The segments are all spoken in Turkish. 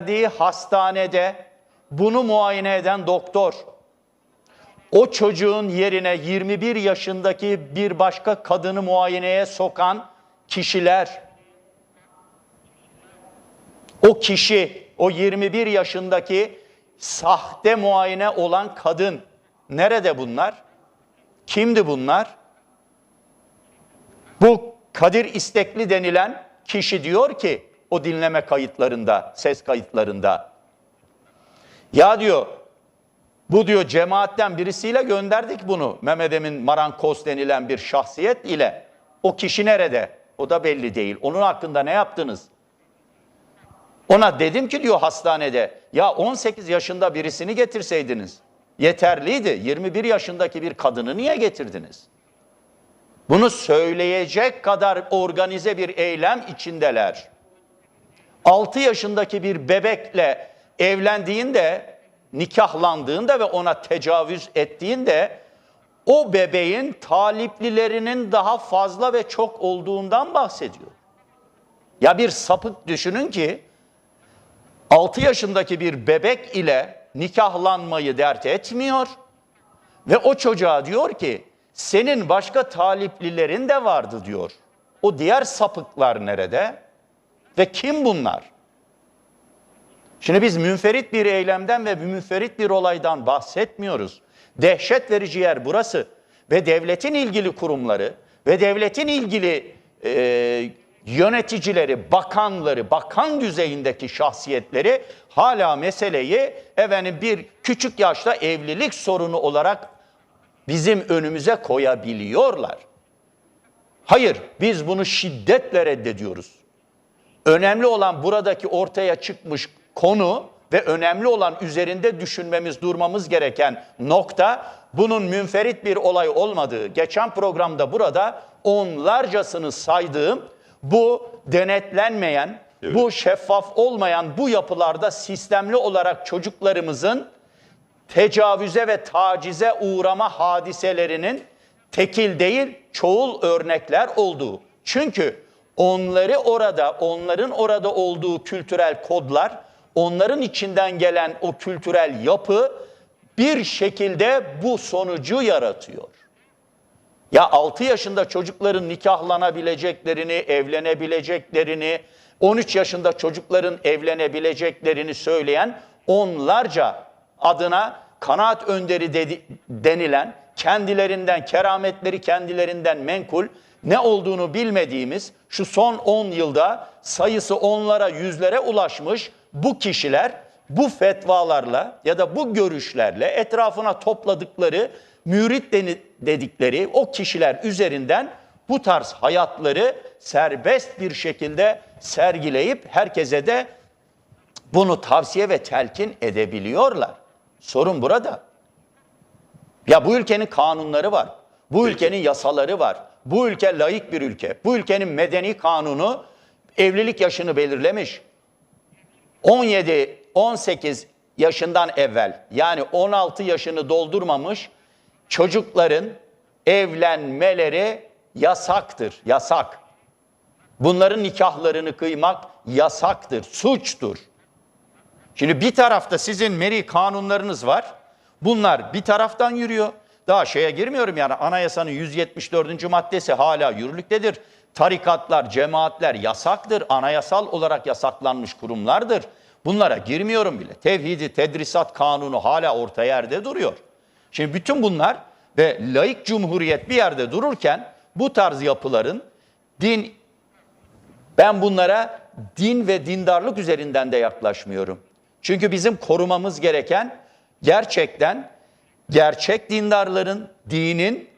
verdiği hastanede bunu muayene eden doktor, o çocuğun yerine 21 yaşındaki bir başka kadını muayeneye sokan kişiler, o kişi, o 21 yaşındaki sahte muayene olan kadın, nerede bunlar? Kimdi bunlar? Bu Kadir İstekli denilen kişi diyor ki o dinleme kayıtlarında, ses kayıtlarında. Ya diyor bu diyor cemaatten birisiyle gönderdik bunu. Mehmet Emin Marankoz denilen bir şahsiyet ile. O kişi nerede? O da belli değil. Onun hakkında ne yaptınız? Ona dedim ki diyor hastanede ya 18 yaşında birisini getirseydiniz yeterliydi. 21 yaşındaki bir kadını niye getirdiniz? Bunu söyleyecek kadar organize bir eylem içindeler. 6 yaşındaki bir bebekle evlendiğinde, nikahlandığında ve ona tecavüz ettiğinde o bebeğin taliplilerinin daha fazla ve çok olduğundan bahsediyor. Ya bir sapık düşünün ki 6 yaşındaki bir bebek ile nikahlanmayı dert etmiyor ve o çocuğa diyor ki senin başka taliplilerin de vardı diyor. O diğer sapıklar nerede? Ve kim bunlar? Şimdi biz münferit bir eylemden ve münferit bir olaydan bahsetmiyoruz. Dehşet verici yer burası. Ve devletin ilgili kurumları ve devletin ilgili e, yöneticileri, bakanları, bakan düzeyindeki şahsiyetleri hala meseleyi efendim bir küçük yaşta evlilik sorunu olarak bizim önümüze koyabiliyorlar. Hayır, biz bunu şiddetle reddediyoruz. Önemli olan buradaki ortaya çıkmış konu ve önemli olan üzerinde düşünmemiz, durmamız gereken nokta bunun münferit bir olay olmadığı. Geçen programda burada onlarcasını saydığım bu denetlenmeyen, bu şeffaf olmayan bu yapılarda sistemli olarak çocuklarımızın tecavüze ve tacize uğrama hadiselerinin tekil değil çoğul örnekler olduğu. Çünkü onları orada, onların orada olduğu kültürel kodlar, onların içinden gelen o kültürel yapı bir şekilde bu sonucu yaratıyor. Ya 6 yaşında çocukların nikahlanabileceklerini, evlenebileceklerini, 13 yaşında çocukların evlenebileceklerini söyleyen onlarca adına kanaat önderi dedi, denilen kendilerinden kerametleri kendilerinden menkul ne olduğunu bilmediğimiz şu son 10 yılda sayısı onlara yüzlere ulaşmış bu kişiler bu fetvalarla ya da bu görüşlerle etrafına topladıkları mürit dedikleri o kişiler üzerinden bu tarz hayatları serbest bir şekilde sergileyip herkese de bunu tavsiye ve telkin edebiliyorlar. Sorun burada. Ya bu ülkenin kanunları var. Bu ülkenin yasaları var. Bu ülke layık bir ülke. Bu ülkenin medeni kanunu evlilik yaşını belirlemiş. 17, 18 yaşından evvel yani 16 yaşını doldurmamış çocukların evlenmeleri yasaktır. Yasak. Bunların nikahlarını kıymak yasaktır, suçtur. Şimdi bir tarafta sizin meri kanunlarınız var. Bunlar bir taraftan yürüyor. Daha şeye girmiyorum yani anayasanın 174. maddesi hala yürürlüktedir. Tarikatlar, cemaatler yasaktır. Anayasal olarak yasaklanmış kurumlardır. Bunlara girmiyorum bile. Tevhidi, tedrisat kanunu hala orta yerde duruyor. Şimdi bütün bunlar ve laik cumhuriyet bir yerde dururken bu tarz yapıların din ben bunlara din ve dindarlık üzerinden de yaklaşmıyorum. Çünkü bizim korumamız gereken gerçekten gerçek dindarların, dinin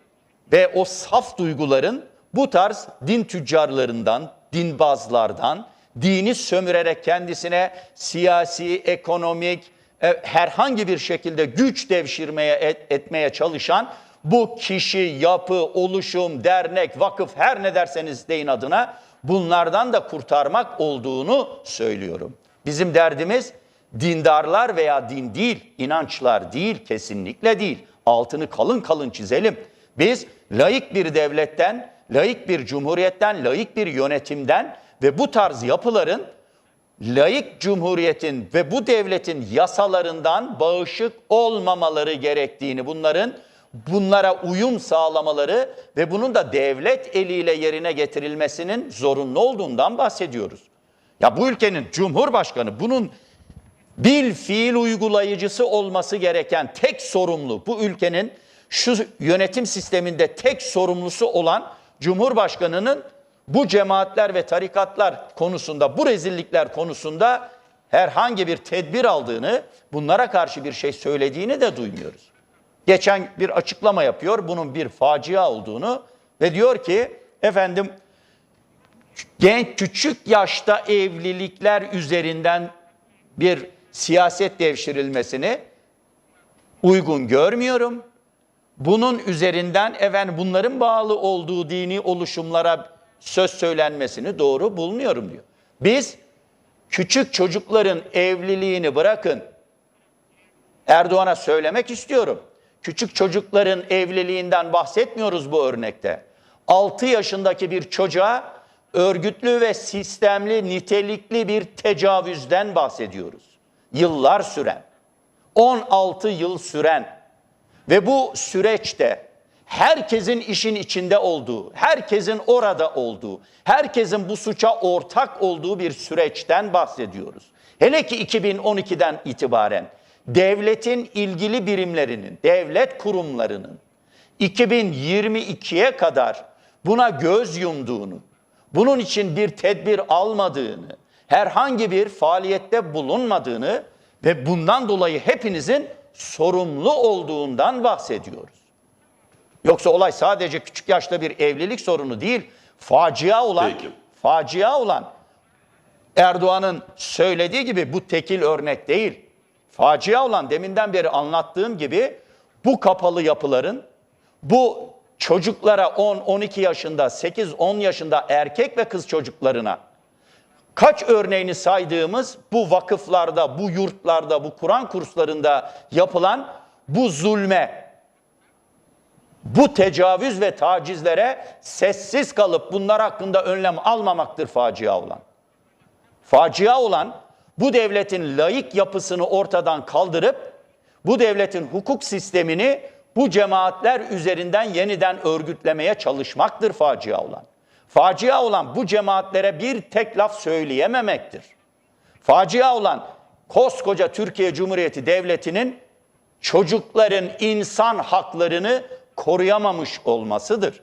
ve o saf duyguların bu tarz din tüccarlarından, dinbazlardan, dini sömürerek kendisine siyasi, ekonomik, e, herhangi bir şekilde güç devşirmeye et, etmeye çalışan bu kişi, yapı, oluşum, dernek, vakıf her ne derseniz deyin adına bunlardan da kurtarmak olduğunu söylüyorum. Bizim derdimiz dindarlar veya din değil, inançlar değil, kesinlikle değil. Altını kalın kalın çizelim. Biz laik bir devletten, laik bir cumhuriyetten, laik bir yönetimden ve bu tarz yapıların laik cumhuriyetin ve bu devletin yasalarından bağışık olmamaları gerektiğini, bunların bunlara uyum sağlamaları ve bunun da devlet eliyle yerine getirilmesinin zorunlu olduğundan bahsediyoruz. Ya bu ülkenin cumhurbaşkanı bunun bil fiil uygulayıcısı olması gereken tek sorumlu bu ülkenin şu yönetim sisteminde tek sorumlusu olan Cumhurbaşkanı'nın bu cemaatler ve tarikatlar konusunda, bu rezillikler konusunda herhangi bir tedbir aldığını, bunlara karşı bir şey söylediğini de duymuyoruz. Geçen bir açıklama yapıyor, bunun bir facia olduğunu ve diyor ki, efendim genç küçük yaşta evlilikler üzerinden bir siyaset devşirilmesini uygun görmüyorum. Bunun üzerinden efendim bunların bağlı olduğu dini oluşumlara söz söylenmesini doğru bulmuyorum diyor. Biz küçük çocukların evliliğini bırakın. Erdoğan'a söylemek istiyorum. Küçük çocukların evliliğinden bahsetmiyoruz bu örnekte. 6 yaşındaki bir çocuğa örgütlü ve sistemli, nitelikli bir tecavüzden bahsediyoruz. Yıllar süren, 16 yıl süren ve bu süreçte herkesin işin içinde olduğu, herkesin orada olduğu, herkesin bu suça ortak olduğu bir süreçten bahsediyoruz. Hele ki 2012'den itibaren devletin ilgili birimlerinin, devlet kurumlarının 2022'ye kadar buna göz yumduğunu, bunun için bir tedbir almadığını, herhangi bir faaliyette bulunmadığını ve bundan dolayı hepinizin sorumlu olduğundan bahsediyoruz. Yoksa olay sadece küçük yaşta bir evlilik sorunu değil, facia olan, Peki. facia olan Erdoğan'ın söylediği gibi bu tekil örnek değil. Facia olan deminden beri anlattığım gibi bu kapalı yapıların bu çocuklara 10-12 yaşında, 8-10 yaşında erkek ve kız çocuklarına kaç örneğini saydığımız bu vakıflarda, bu yurtlarda, bu Kur'an kurslarında yapılan bu zulme, bu tecavüz ve tacizlere sessiz kalıp bunlar hakkında önlem almamaktır facia olan. Facia olan bu devletin laik yapısını ortadan kaldırıp bu devletin hukuk sistemini bu cemaatler üzerinden yeniden örgütlemeye çalışmaktır facia olan. Facia olan bu cemaatlere bir tek laf söyleyememektir. Facia olan koskoca Türkiye Cumhuriyeti Devleti'nin çocukların insan haklarını koruyamamış olmasıdır.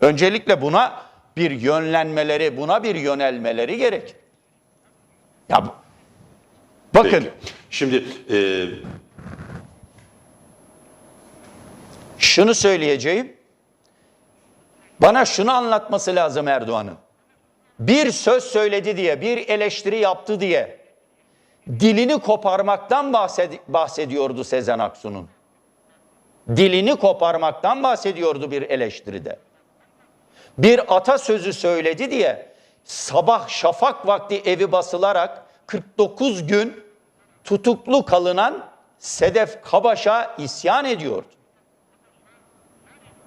Öncelikle buna bir yönlenmeleri, buna bir yönelmeleri gerekir. Ya bakın Peki. Şimdi e, şunu söyleyeceğim. Bana şunu anlatması lazım Erdoğan'ın. Bir söz söyledi diye, bir eleştiri yaptı diye dilini koparmaktan bahsed- bahsediyordu Sezen Aksu'nun. Dilini koparmaktan bahsediyordu bir eleştiride. Bir atasözü söyledi diye sabah şafak vakti evi basılarak 49 gün tutuklu kalınan Sedef Kabaş'a isyan ediyordu.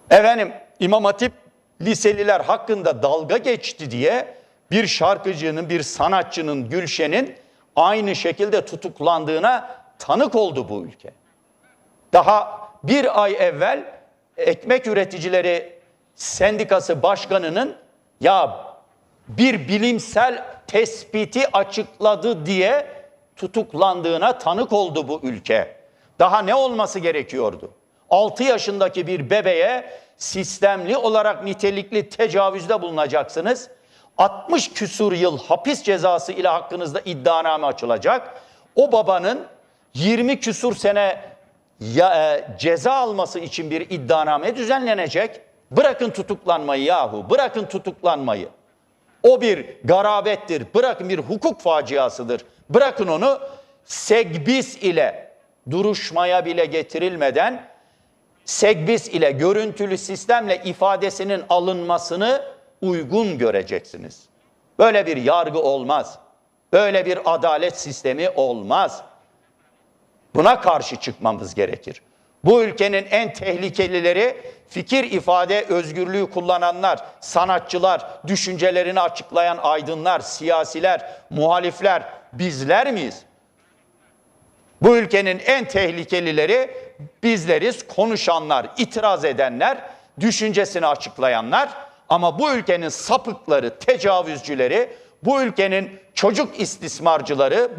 Efendim İmam Hatip liseliler hakkında dalga geçti diye bir şarkıcının, bir sanatçının, Gülşen'in aynı şekilde tutuklandığına tanık oldu bu ülke. Daha bir ay evvel ekmek üreticileri sendikası başkanının ya bir bilimsel tespiti açıkladı diye tutuklandığına tanık oldu bu ülke. Daha ne olması gerekiyordu? 6 yaşındaki bir bebeğe sistemli olarak nitelikli tecavüzde bulunacaksınız. 60 küsur yıl hapis cezası ile hakkınızda iddianame açılacak. O babanın 20 küsur sene ya, e, ceza alması için bir iddianame düzenlenecek. Bırakın tutuklanmayı yahu, bırakın tutuklanmayı. O bir garabettir, bırakın bir hukuk faciasıdır. Bırakın onu segbis ile duruşmaya bile getirilmeden segbis ile görüntülü sistemle ifadesinin alınmasını uygun göreceksiniz. Böyle bir yargı olmaz. Böyle bir adalet sistemi olmaz. Buna karşı çıkmamız gerekir. Bu ülkenin en tehlikelileri fikir ifade özgürlüğü kullananlar, sanatçılar, düşüncelerini açıklayan aydınlar, siyasiler, muhalifler bizler miyiz? Bu ülkenin en tehlikelileri bizleriz, konuşanlar, itiraz edenler, düşüncesini açıklayanlar. Ama bu ülkenin sapıkları, tecavüzcüleri, bu ülkenin çocuk istismarcıları,